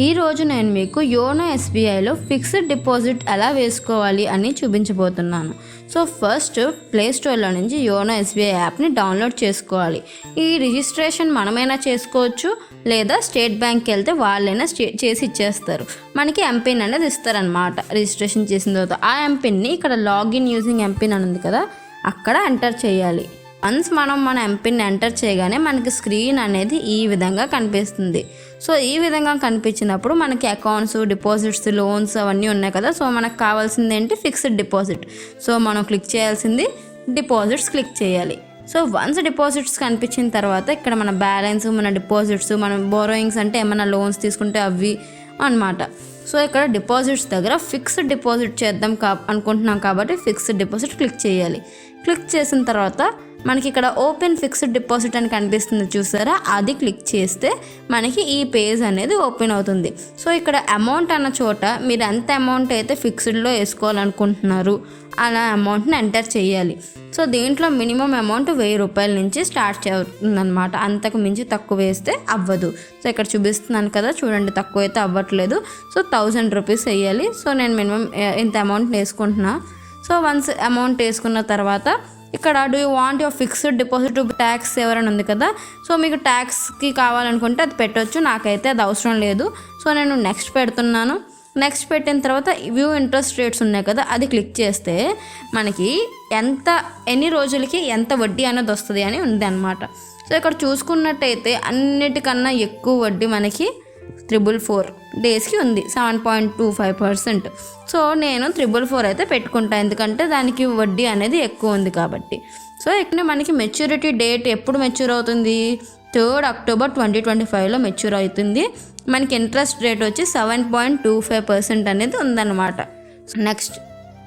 ఈరోజు నేను మీకు యోనో ఎస్బీఐలో ఫిక్స్డ్ డిపాజిట్ ఎలా వేసుకోవాలి అని చూపించబోతున్నాను. సో ఫస్ట్ ప్లే స్టోర్లో నుంచి యోనో ఎస్బీఐ యాప్ని డౌన్లోడ్ చేసుకోవాలి. ఈ రిజిస్ట్రేషన్ మనమైనా చేసుకోవచ్చు లేదా స్టేట్ బ్యాంక్కి వెళ్తే వాళ్ళైనా స్టే- చేసి ఇచ్చేస్తారు. మనకి ఎంపిన్ అనేది ఇస్తారనమాట రిజిస్ట్రేషన్ చేసిన తర్వాత ఆ ఎంపిన్ని ఇక్కడ లాగిన్ యూజింగ్ ఎంపిన్ అని ఉంది కదా అక్కడ ఎంటర్ చేయాలి. వన్స్ మనం మన ఎంపిన్ ఎంటర్ చేయగానే మనకి స్క్రీన్ అనేది ఈ విధంగా కనిపిస్తుంది. సో ఈ విధంగా కనిపించినప్పుడు మనకి అకౌంట్స్ డిపాజిట్స్ లోన్స్ అవన్నీ ఉన్నాయి కదా. సో మనకు కావాల్సింది ఏంటి? Fixed deposit. సో మనం క్లిక్ చేయాల్సింది డిపాజిట్స్ క్లిక్ చేయాలి. సో వన్స్ డిపాజిట్స్ కనిపించిన తర్వాత ఇక్కడ మన బ్యాలెన్స్ మన డిపాజిట్స్ మనం బోరోయింగ్స్ అంటే ఏమైనా లోన్స్ తీసుకుంటే అవి అన్నమాట. సో ఇక్కడ డిపాజిట్స్ దగ్గర ఫిక్స్డ్ డిపాజిట్ చేద్దాం కా అనుకుంటున్నాం కాబట్టి ఫిక్స్డ్ డిపాజిట్ క్లిక్ చేయాలి. క్లిక్ చేసిన తర్వాత మనకి ఇక్కడ ఓపెన్ ఫిక్స్డ్ డిపాజిట్ అని కనిపిస్తుంది చూసారా? అది క్లిక్ చేస్తే మనకి ఈ పేజ్ అనేది ఓపెన్ అవుతుంది. సో ఇక్కడ అమౌంట్ అన్న చోట మీరు ఎంత అమౌంట్ అయితే ఫిక్స్డ్లో వేసుకోవాలనుకుంటున్నారు అలా అమౌంట్ని ఎంటర్ చేయాలి. సో దీంట్లో మినిమం అమౌంట్ వెయ్యి రూపాయల నుంచి స్టార్ట్ చేస్తుందన్నమాట. అంతకు మించి తక్కువ వేస్తే అవ్వదు. సో ఇక్కడ చూపిస్తున్నాను కదా చూడండి తక్కువ అయితే అవ్వట్లేదు. సో థౌజండ్ రూపీస్ వేయాలి సో నేను మినిమం ఇంత అమౌంట్ వేసుకుంటున్నా. సో వన్స్ అమౌంట్ వేసుకున్న తర్వాత ఇక్కడ do you want your fixed deposit tax ఎవరైనా ఉంది కదా? సో మీకు ట్యాక్స్కి కావాలనుకుంటే అది పెట్టొచ్చు. నాకైతే అది అవసరం లేదు. సో నేను నెక్స్ట్ పెడుతున్నాను. నెక్స్ట్ పెట్టిన తర్వాత వ్యూ ఇంట్రెస్ట్ రేట్స్ ఉన్నాయి కదా అది క్లిక్ చేస్తే మనకి ఎంత ఎన్ని రోజులకి ఎంత వడ్డీ అనేది వస్తుంది అని ఉంది అనమాట సో ఇక్కడ చూసుకున్నట్టయితే అన్నిటికన్నా ఎక్కువ వడ్డీ మనకి త్రిబుల్ ఫోర్ డేస్కి ఉంది seven point two five percent so నేను త్రిబుల్ ఫోర్ అయితే పెట్టుకుంటాను ఎందుకంటే దానికి వడ్డీ అనేది ఎక్కువ ఉంది కాబట్టి. సో ఇక్కడ మనకి మెచ్యూరిటీ డేట్ ఎప్పుడు మెచ్యూర్ అవుతుంది? థర్డ్ అక్టోబర్ ట్వంటీ ట్వంటీ ఫైవ్లో మెచ్యూర్ అవుతుంది. మనకి ఇంట్రెస్ట్ రేట్ వచ్చి seven point two five percent అనేది ఉందన్నమాట. నెక్స్ట్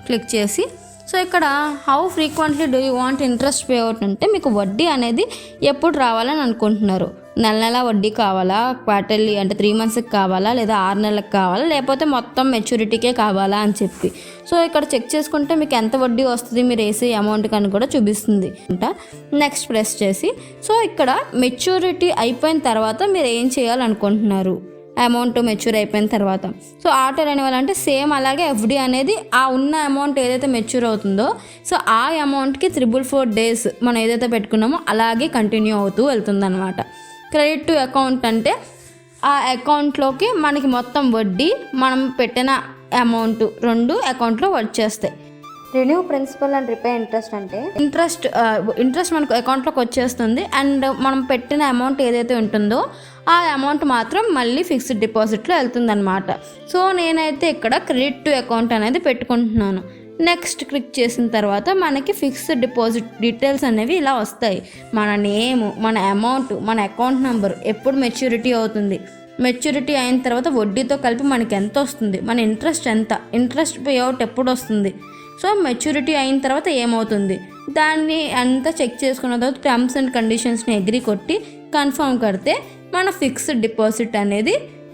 క్లిక్ చేసి సో ఇక్కడ how frequently do you want interest pay out అంటే మీకు వడ్డీ అనేది ఎప్పుడు రావాలని అనుకుంటున్నారు? నెల నెల వడ్డీ కావాలా? క్వార్టర్లీ అంటే త్రీ మంత్స్కి కావాలా? లేదా ఆరు నెలలకు కావాలా? లేకపోతే మొత్తం మెచ్యూరిటీకే కావాలా అని చెప్పి. సో ఇక్కడ చెక్ చేసుకుంటే మీకు ఎంత వడ్డీ వస్తుంది? మీరు వేసే అమౌంట్ అని కూడా చూపిస్తుంది అంట. నెక్స్ట్ ప్రెస్ చేసి. సో ఇక్కడ మెచ్యూరిటీ అయిపోయిన తర్వాత మీరు ఏం చేయాలనుకుంటున్నారు? అమౌంట్ మెచ్యూర్ అయిపోయిన తర్వాత. సో ఆటో రెన్యువల్ అంటే సేమ్ అలాగే ఎఫ్డి అనేది ఆ ఉన్న అమౌంట్ ఏదైతే మెచ్యూర్ అవుతుందో సో ఆ అమౌంట్కి త్రిబుల్ ఫోర్ డేస్ మనం ఏదైతే పెట్టుకున్నామో అలాగే కంటిన్యూ అవుతూ వెళ్తుందన్నమాట. క్రెడిట్ టు అకౌంట్ అంటే ఆ అకౌంట్లోకి మనకి మొత్తం వడ్డీ మనం పెట్టిన అమౌంట్ రెండు అకౌంట్లో వచ్చేస్తాయి renew principal and repay interest అంటే? ఇంట్రెస్ట్ ఇంట్రెస్ట్ మనకు అకౌంట్లోకి వచ్చేస్తుంది అండ్ మనం పెట్టిన అమౌంట్ ఏదైతే ఉంటుందో ఆ అమౌంట్ మాత్రం మళ్ళీ ఫిక్స్డ్ డిపాజిట్లో వెళ్తుందన్నమాట. సో నేనైతే ఇక్కడ క్రెడిట్ టు అకౌంట్ అనేది పెట్టుకుంటున్నాను. నెక్స్ట్ క్లిక్ చేసిన తర్వాత మనకి ఫిక్స్డ్ డిపాజిట్ డీటెయిల్స్ అనేవి ఇలా వస్తాయి. మన నేమ్ మన అమౌంట్ మన అకౌంట్ నెంబర్ ఎప్పుడు మెచ్యూరిటీ అవుతుంది. మెచ్యూరిటీ అయిన తర్వాత వడ్డీతో కలిపి మనకి ఎంత వస్తుంది? మన ఇంట్రెస్ట్ ఎంత? ఇంట్రెస్ట్ పే అవుట్ ఎప్పుడు వస్తుంది? సో మెచ్యూరిటీ అయిన తర్వాత ఏమవుతుంది? దాన్ని అంతా చెక్ చేసుకున్న తర్వాత టర్మ్స్ అండ్ కండిషన్స్ని అగ్రి కొట్టి కన్ఫర్మ్ కడితే మన ఫిక్స్డ్ డిపాజిట్ అనేది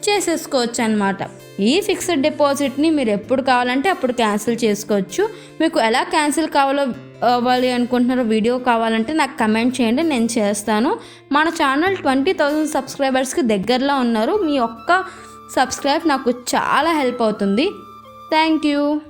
చేసేసుకోవచ్చు అనమాట ఈ ఫిక్స్డ్ డిపాజిట్ని మీరు ఎప్పుడు కావాలంటే అప్పుడు క్యాన్సిల్ చేసుకోవచ్చు. మీకు ఎలా క్యాన్సిల్ కావాలో అవ్వాలి అనుకుంటున్నారో వీడియో కావాలంటే నాకు కమెంట్ చేయండి నేను చేస్తాను. మన ఛానల్ ట్వంటీ థౌజండ్ సబ్స్క్రైబర్స్కి దగ్గరలో ఉన్నారు. మీ ఒక్క సబ్స్క్రైబ్ నాకు చాలా హెల్ప్ అవుతుంది. Thank you.